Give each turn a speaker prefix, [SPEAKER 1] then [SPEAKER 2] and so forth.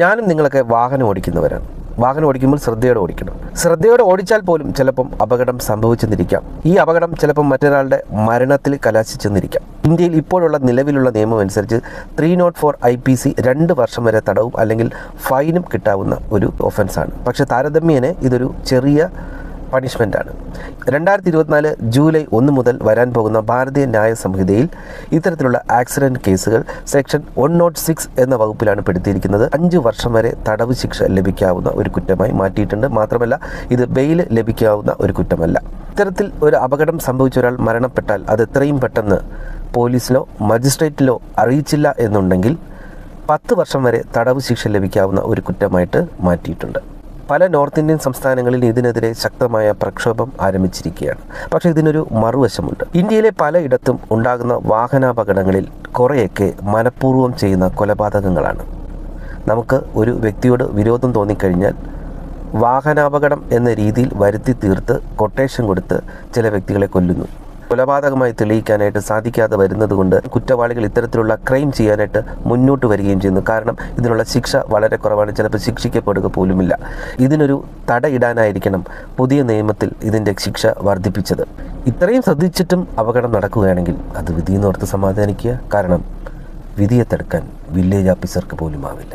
[SPEAKER 1] ഞാനും നിങ്ങളൊക്കെ വാഹനം ഓടിക്കുന്നവരാണ്. വാഹനം ഓടിക്കുമ്പോൾ ശ്രദ്ധയോടെ ഓടിക്കണം. ശ്രദ്ധയോടെ ഓടിച്ചാൽ പോലും ചിലപ്പം അപകടം സംഭവിച്ചെന്നിരിക്കാം. ഈ അപകടം ചിലപ്പം മറ്റൊരാളുടെ മരണത്തിൽ കലാശിച്ചെന്നിരിക്കാം ഇന്ത്യയിൽ ഇപ്പോഴുള്ള നിലവിലുള്ള നിയമം അനുസരിച്ച് three nought four I P C രണ്ട് വർഷം വരെ തടവും അല്ലെങ്കിൽ ഫൈനും കിട്ടാവുന്ന ഒരു ഒഫൻസാണ് പക്ഷേ താരതമ്യേന ഇതൊരു ചെറിയ പണിഷ്മെന്റാണ് രണ്ടായിരത്തി ഇരുപത്തിനാല് ജൂലൈ ഒന്ന് മുതൽ വരാൻ പോകുന്ന ഭാരതീയ ന്യായ സംഹിതയിൽ ഇത്തരത്തിലുള്ള ആക്സിഡന്റ് കേസുകൾ സെക്ഷൻ വൺ നോട്ട് സിക്സ് എന്ന വകുപ്പിലാണ് പെടുത്തിയിരിക്കുന്നത്. അഞ്ച് വർഷം വരെ തടവ് ശിക്ഷ ലഭിക്കാവുന്ന ഒരു കുറ്റമായി മാറ്റിയിട്ടുണ്ട്. മാത്രമല്ല ഇത് ബെയിൽ ലഭിക്കാവുന്ന ഒരു കുറ്റമല്ല. ഇത്തരത്തിൽ ഒരു അപകടം സംഭവിച്ച ഒരാൾ മരണപ്പെട്ടാൽ അത് എത്രയും പെട്ടെന്ന് പോലീസിലോ മജിസ്ട്രേറ്റിലോ അറിയിച്ചില്ല എന്നുണ്ടെങ്കിൽ പത്ത് വർഷം വരെ തടവ് ശിക്ഷ ലഭിക്കാവുന്ന ഒരു കുറ്റമായിട്ട് മാറ്റിയിട്ടുണ്ട്. പല നോർത്ത് ഇന്ത്യൻ സംസ്ഥാനങ്ങളിൽ ഇതിനെതിരെ ശക്തമായ പ്രക്ഷോഭം ആരംഭിച്ചിരിക്കുകയാണ്. പക്ഷേ ഇതിനൊരു മറുവശമുണ്ട്. ഇന്ത്യയിലെ പലയിടത്തും ഉണ്ടാകുന്ന വാഹനാപകടങ്ങളിൽ കുറേയൊക്കെ മനഃപൂർവം ചെയ്യുന്ന കൊലപാതകങ്ങളാണ്. നമുക്ക് ഒരു വ്യക്തിയോട് വിരോധം തോന്നിക്കഴിഞ്ഞാൽ വാഹനാപകടം എന്ന രീതിയിൽ വരുത്തി തീർത്ത് കൊട്ടേഷൻ കൊടുത്ത് ചില വ്യക്തികളെ കൊല്ലുന്നു. കൊലപാതകമായി തെളിയിക്കാനായിട്ട് സാധിക്കാതെ വരുന്നതുകൊണ്ട് കുറ്റവാളികൾ ഇത്തരത്തിലുള്ള ക്രൈം ചെയ്യാനായിട്ട് മുന്നോട്ട് വരികയും ചെയ്യുന്നു. കാരണം ഇതിനുള്ള ശിക്ഷ വളരെ കുറവാണ്. ചിലപ്പോൾ ശിക്ഷിക്കപ്പെടുക പോലുമില്ല. ഇതിനൊരു തടയിടാനായിരിക്കണം പുതിയ നിയമത്തിൽ ഇതിന്റെ ശിക്ഷ വർദ്ധിപ്പിച്ചത്. ഇത്രയും ശ്രദ്ധിച്ചിട്ടും അപകടം നടക്കുകയാണെങ്കിൽ അത് വിധിയെന്നോർത്ത് സമാധാനിക്കുക. കാരണം വിധിയെ തടുക്കാൻ വില്ലേജ് ഓഫീസർക്ക് പോലും ആവില്ല